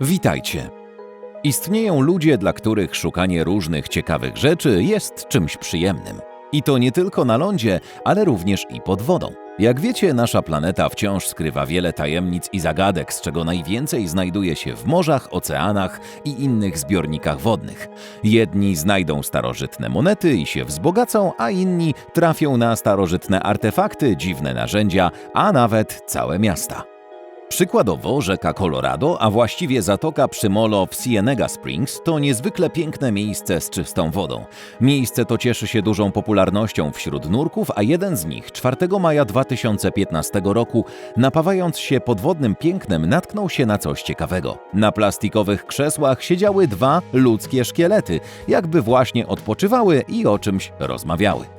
Witajcie. Istnieją ludzie, dla których szukanie różnych ciekawych rzeczy jest czymś przyjemnym. I to nie tylko na lądzie, ale również i pod wodą. Jak wiecie, nasza planeta wciąż skrywa wiele tajemnic i zagadek, z czego najwięcej znajduje się w morzach, oceanach i innych zbiornikach wodnych. Jedni znajdą starożytne monety i się wzbogacą, a inni trafią na starożytne artefakty, dziwne narzędzia, a nawet całe miasta. Przykładowo rzeka Colorado, a właściwie zatoka przy molo w Cienega Springs to niezwykle piękne miejsce z czystą wodą. Miejsce to cieszy się dużą popularnością wśród nurków, a jeden z nich 4 maja 2015 roku, napawając się podwodnym pięknem, natknął się na coś ciekawego. Na plastikowych krzesłach siedziały dwa ludzkie szkielety, jakby właśnie odpoczywały i o czymś rozmawiały.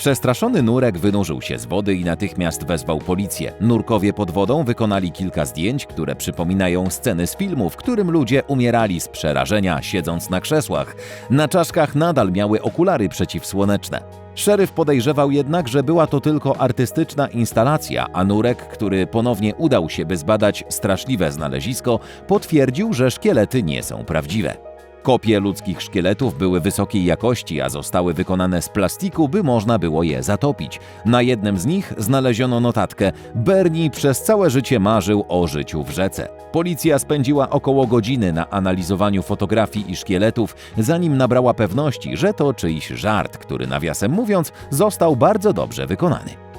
Przestraszony nurek wynurzył się z wody i natychmiast wezwał policję. Nurkowie pod wodą wykonali kilka zdjęć, które przypominają sceny z filmu, w którym ludzie umierali z przerażenia siedząc na krzesłach. Na czaszkach nadal miały okulary przeciwsłoneczne. Szeryf podejrzewał jednak, że była to tylko artystyczna instalacja, a Nurek, który ponownie udał się, by zbadać straszliwe znalezisko, potwierdził, że szkielety nie są prawdziwe. Kopie ludzkich szkieletów były wysokiej jakości, a zostały wykonane z plastiku, by można było je zatopić. Na jednym z nich znaleziono notatkę: Bernie przez całe życie marzył o życiu w rzece. Policja spędziła około godziny na analizowaniu fotografii i szkieletów, zanim nabrała pewności, że to czyjś żart, który nawiasem mówiąc został bardzo dobrze wykonany.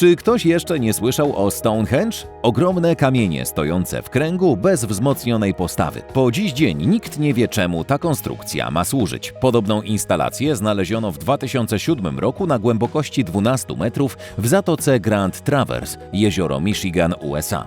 Czy ktoś jeszcze nie słyszał o Stonehenge? Ogromne kamienie stojące w kręgu bez wzmocnionej postawy. Po dziś dzień nikt nie wie czemu ta konstrukcja ma służyć. Podobną instalację znaleziono w 2007 roku na głębokości 12 metrów w zatoce Grand Traverse, jezioro Michigan, USA.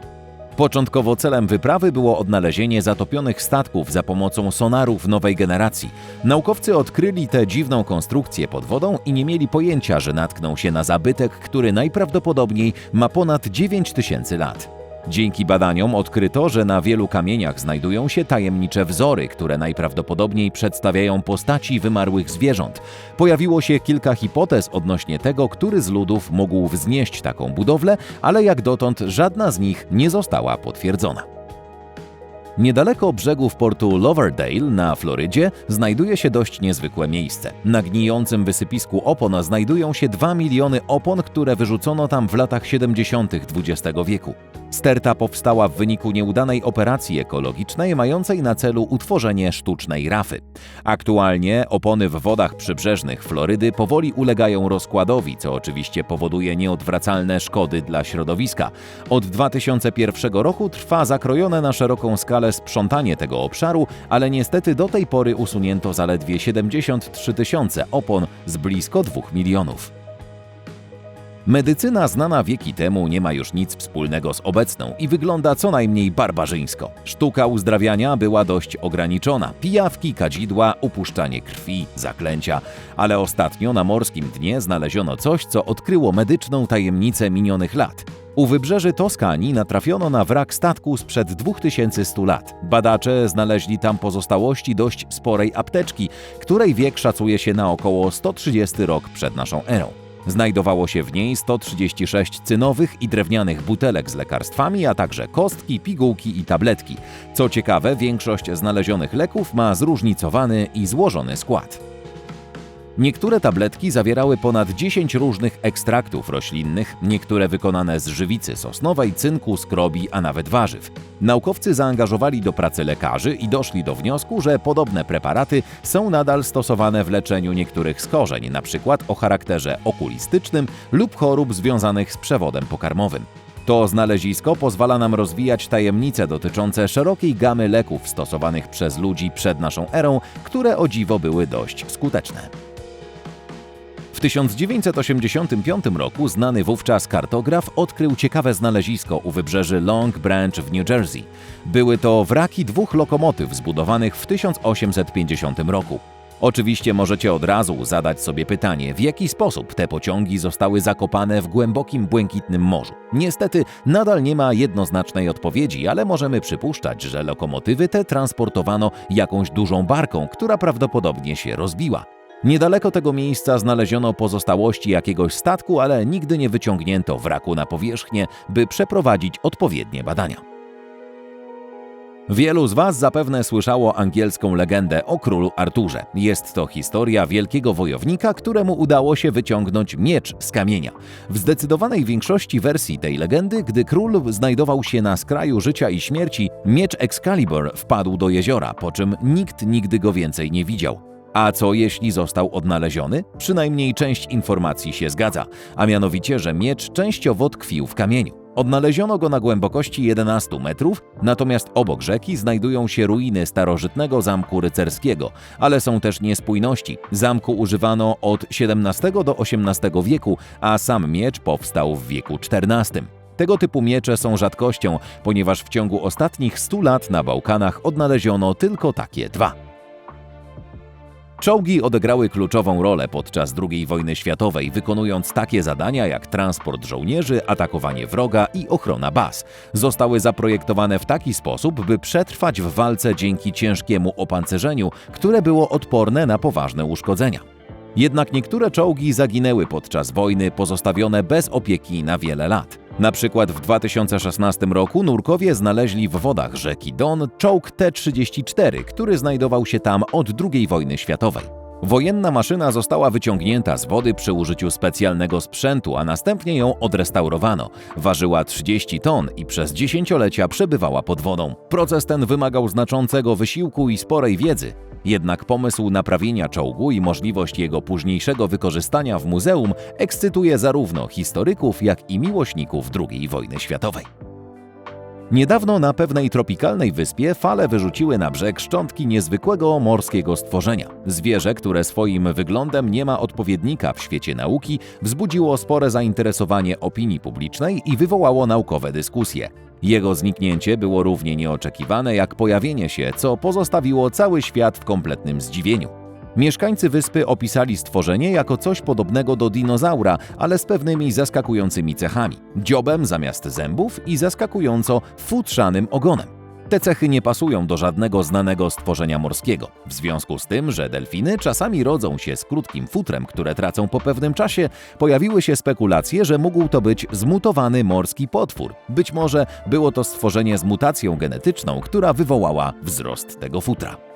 Początkowo celem wyprawy było odnalezienie zatopionych statków za pomocą sonarów nowej generacji. Naukowcy odkryli tę dziwną konstrukcję pod wodą i nie mieli pojęcia, że natkną się na zabytek, który najprawdopodobniej ma ponad 9 tysięcy lat. Dzięki badaniom odkryto, że na wielu kamieniach znajdują się tajemnicze wzory, które najprawdopodobniej przedstawiają postaci wymarłych zwierząt. Pojawiło się kilka hipotez odnośnie tego, który z ludów mógł wznieść taką budowlę, ale jak dotąd żadna z nich nie została potwierdzona. Niedaleko brzegów portu Loverdale na Florydzie znajduje się dość niezwykłe miejsce. Na gnijącym wysypisku opon znajdują się 2 miliony opon, które wyrzucono tam w latach 70. XX wieku. Sterta powstała w wyniku nieudanej operacji ekologicznej mającej na celu utworzenie sztucznej rafy. Aktualnie opony w wodach przybrzeżnych Florydy powoli ulegają rozkładowi, co oczywiście powoduje nieodwracalne szkody dla środowiska. Od 2001 roku trwa zakrojone na szeroką skalę sprzątanie tego obszaru, ale niestety do tej pory usunięto zaledwie 73 tysiące opon z blisko 2 milionów. Medycyna znana wieki temu nie ma już nic wspólnego z obecną i wygląda co najmniej barbarzyńsko. Sztuka uzdrawiania była dość ograniczona. Pijawki, kadzidła, upuszczanie krwi, zaklęcia. Ale ostatnio na morskim dnie znaleziono coś, co odkryło medyczną tajemnicę minionych lat. U wybrzeży Toskanii natrafiono na wrak statku sprzed 2100 lat. Badacze znaleźli tam pozostałości dość sporej apteczki, której wiek szacuje się na około 130 rok przed naszą erą. Znajdowało się w niej 136 cynowych i drewnianych butelek z lekarstwami, a także kostki, pigułki i tabletki. Co ciekawe, większość znalezionych leków ma zróżnicowany i złożony skład. Niektóre tabletki zawierały ponad 10 różnych ekstraktów roślinnych, niektóre wykonane z żywicy sosnowej, cynku, skrobi, a nawet warzyw. Naukowcy zaangażowali do pracy lekarzy i doszli do wniosku, że podobne preparaty są nadal stosowane w leczeniu niektórych skorzeń, np. o charakterze okulistycznym lub chorób związanych z przewodem pokarmowym. To znalezisko pozwala nam rozwijać tajemnice dotyczące szerokiej gamy leków stosowanych przez ludzi przed naszą erą, które o dziwo były dość skuteczne. W 1985 roku znany wówczas kartograf odkrył ciekawe znalezisko u wybrzeży Long Branch w New Jersey. Były to wraki dwóch lokomotyw zbudowanych w 1850 roku. Oczywiście możecie od razu zadać sobie pytanie, w jaki sposób te pociągi zostały zakopane w głębokim, błękitnym morzu. Niestety nadal nie ma jednoznacznej odpowiedzi, ale możemy przypuszczać, że lokomotywy te transportowano jakąś dużą barką, która prawdopodobnie się rozbiła. Niedaleko tego miejsca znaleziono pozostałości jakiegoś statku, ale nigdy nie wyciągnięto wraku na powierzchnię, by przeprowadzić odpowiednie badania. Wielu z Was zapewne słyszało angielską legendę o królu Arturze. Jest to historia wielkiego wojownika, któremu udało się wyciągnąć miecz z kamienia. W zdecydowanej większości wersji tej legendy, gdy król znajdował się na skraju życia i śmierci, miecz Excalibur wpadł do jeziora, po czym nikt nigdy go więcej nie widział. A co jeśli został odnaleziony? Przynajmniej część informacji się zgadza, a mianowicie, że miecz częściowo tkwił w kamieniu. Odnaleziono go na głębokości 11 metrów, natomiast obok rzeki znajdują się ruiny starożytnego zamku rycerskiego, ale są też niespójności. Zamku używano od XVII do XVIII wieku, a sam miecz powstał w wieku XIV. Tego typu miecze są rzadkością, ponieważ w ciągu ostatnich 100 lat na Bałkanach odnaleziono tylko takie dwa. Czołgi odegrały kluczową rolę podczas II wojny światowej, wykonując takie zadania jak transport żołnierzy, atakowanie wroga i ochrona baz. Zostały zaprojektowane w taki sposób, by przetrwać w walce dzięki ciężkiemu opancerzeniu, które było odporne na poważne uszkodzenia. Jednak niektóre czołgi zaginęły podczas wojny, pozostawione bez opieki na wiele lat. Na przykład w 2016 roku nurkowie znaleźli w wodach rzeki Don czołg T-34, który znajdował się tam od II wojny światowej. Wojenna maszyna została wyciągnięta z wody przy użyciu specjalnego sprzętu, a następnie ją odrestaurowano. Ważyła 30 ton i przez dziesięciolecia przebywała pod wodą. Proces ten wymagał znaczącego wysiłku i sporej wiedzy. Jednak pomysł naprawienia czołgu i możliwość jego późniejszego wykorzystania w muzeum ekscytuje zarówno historyków, jak i miłośników II wojny światowej. Niedawno na pewnej tropikalnej wyspie fale wyrzuciły na brzeg szczątki niezwykłego morskiego stworzenia. Zwierzę, które swoim wyglądem nie ma odpowiednika w świecie nauki, wzbudziło spore zainteresowanie opinii publicznej i wywołało naukowe dyskusje. Jego zniknięcie było równie nieoczekiwane jak pojawienie się, co pozostawiło cały świat w kompletnym zdziwieniu. Mieszkańcy wyspy opisali stworzenie jako coś podobnego do dinozaura, ale z pewnymi zaskakującymi cechami. Dziobem zamiast zębów i zaskakująco futrzanym ogonem. Te cechy nie pasują do żadnego znanego stworzenia morskiego. W związku z tym, że delfiny czasami rodzą się z krótkim futrem, które tracą po pewnym czasie, pojawiły się spekulacje, że mógł to być zmutowany morski potwór. Być może było to stworzenie z mutacją genetyczną, która wywołała wzrost tego futra.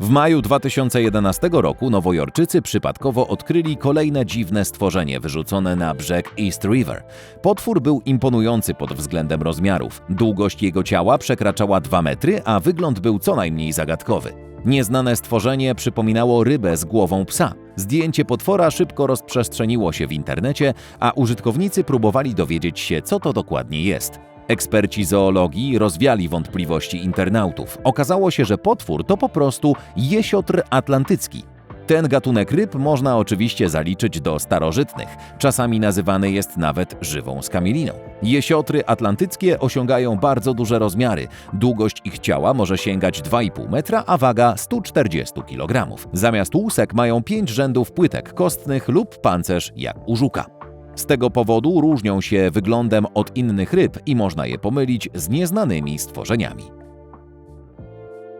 W maju 2011 roku nowojorczycy przypadkowo odkryli kolejne dziwne stworzenie wyrzucone na brzeg East River. Potwór był imponujący pod względem rozmiarów. Długość jego ciała przekraczała 2 metry, a wygląd był co najmniej zagadkowy. Nieznane stworzenie przypominało rybę z głową psa. Zdjęcie potwora szybko rozprzestrzeniło się w internecie, a użytkownicy próbowali dowiedzieć się, co to dokładnie jest. Eksperci zoologii rozwiali wątpliwości internautów. Okazało się, że potwór to po prostu jesiotr atlantycki. Ten gatunek ryb można oczywiście zaliczyć do starożytnych. Czasami nazywany jest nawet żywą skamieliną. Jesiotry atlantyckie osiągają bardzo duże rozmiary. Długość ich ciała może sięgać 2,5 metra, a waga 140 kg. Zamiast łusek mają 5 rzędów płytek kostnych lub pancerz jak u żuka. Z tego powodu różnią się wyglądem od innych ryb i można je pomylić z nieznanymi stworzeniami.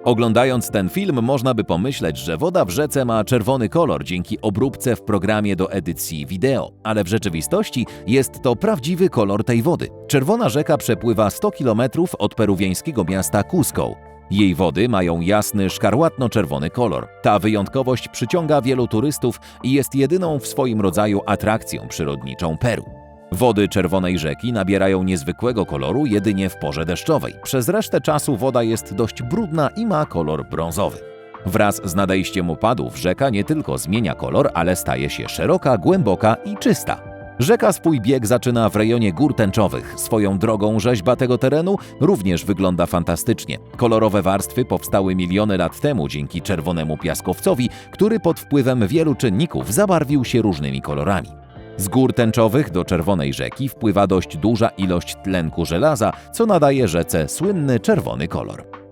Oglądając ten film, można by pomyśleć, że woda w rzece ma czerwony kolor dzięki obróbce w programie do edycji wideo, ale w rzeczywistości jest to prawdziwy kolor tej wody. Czerwona rzeka przepływa 100 km od peruwiańskiego miasta Cusco. Jej wody mają jasny, szkarłatno-czerwony kolor. Ta wyjątkowość przyciąga wielu turystów i jest jedyną w swoim rodzaju atrakcją przyrodniczą Peru. Wody Czerwonej Rzeki nabierają niezwykłego koloru jedynie w porze deszczowej. Przez resztę czasu woda jest dość brudna i ma kolor brązowy. Wraz z nadejściem opadów rzeka nie tylko zmienia kolor, ale staje się szeroka, głęboka i czysta. Rzeka swój bieg zaczyna w rejonie gór tęczowych. Swoją drogą rzeźba tego terenu również wygląda fantastycznie. Kolorowe warstwy powstały miliony lat temu dzięki czerwonemu piaskowcowi, który pod wpływem wielu czynników zabarwił się różnymi kolorami. Z gór tęczowych do Czerwonej Rzeki wpływa dość duża ilość tlenku żelaza, co nadaje rzece słynny czerwony kolor.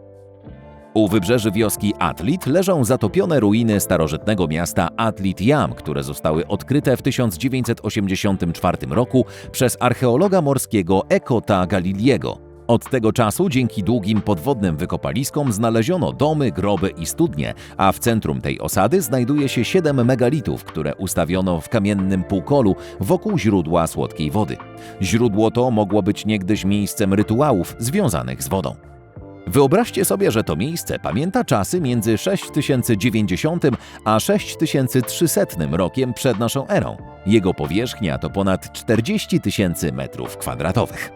U wybrzeży wioski Atlit leżą zatopione ruiny starożytnego miasta Atlit Jam, które zostały odkryte w 1984 roku przez archeologa morskiego Ekota Galiliego. Od tego czasu dzięki długim podwodnym wykopaliskom znaleziono domy, groby i studnie, a w centrum tej osady znajduje się siedem megalitów, które ustawiono w kamiennym półkolu wokół źródła słodkiej wody. Źródło to mogło być niegdyś miejscem rytuałów związanych z wodą. Wyobraźcie sobie, że to miejsce pamięta czasy między 6090 a 6300 rokiem przed naszą erą. Jego powierzchnia to ponad 40 tysięcy metrów kwadratowych.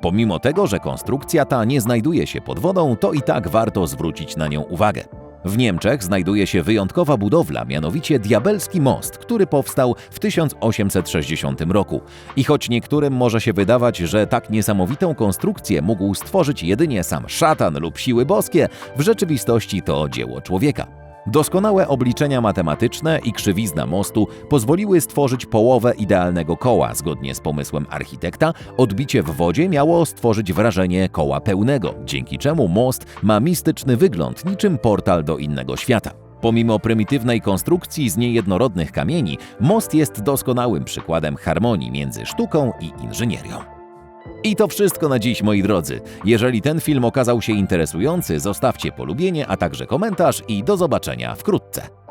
Pomimo tego, że konstrukcja ta nie znajduje się pod wodą, to i tak warto zwrócić na nią uwagę. W Niemczech znajduje się wyjątkowa budowla, mianowicie Diabelski Most, który powstał w 1860 roku. I choć niektórym może się wydawać, że tak niesamowitą konstrukcję mógł stworzyć jedynie sam szatan lub siły boskie, w rzeczywistości to dzieło człowieka. Doskonałe obliczenia matematyczne i krzywizna mostu pozwoliły stworzyć połowę idealnego koła. Zgodnie z pomysłem architekta, odbicie w wodzie miało stworzyć wrażenie koła pełnego, dzięki czemu most ma mistyczny wygląd, niczym portal do innego świata. Pomimo prymitywnej konstrukcji z niejednorodnych kamieni, most jest doskonałym przykładem harmonii między sztuką i inżynierią. I to wszystko na dziś, moi drodzy. Jeżeli ten film okazał się interesujący, zostawcie polubienie, a także komentarz i do zobaczenia wkrótce.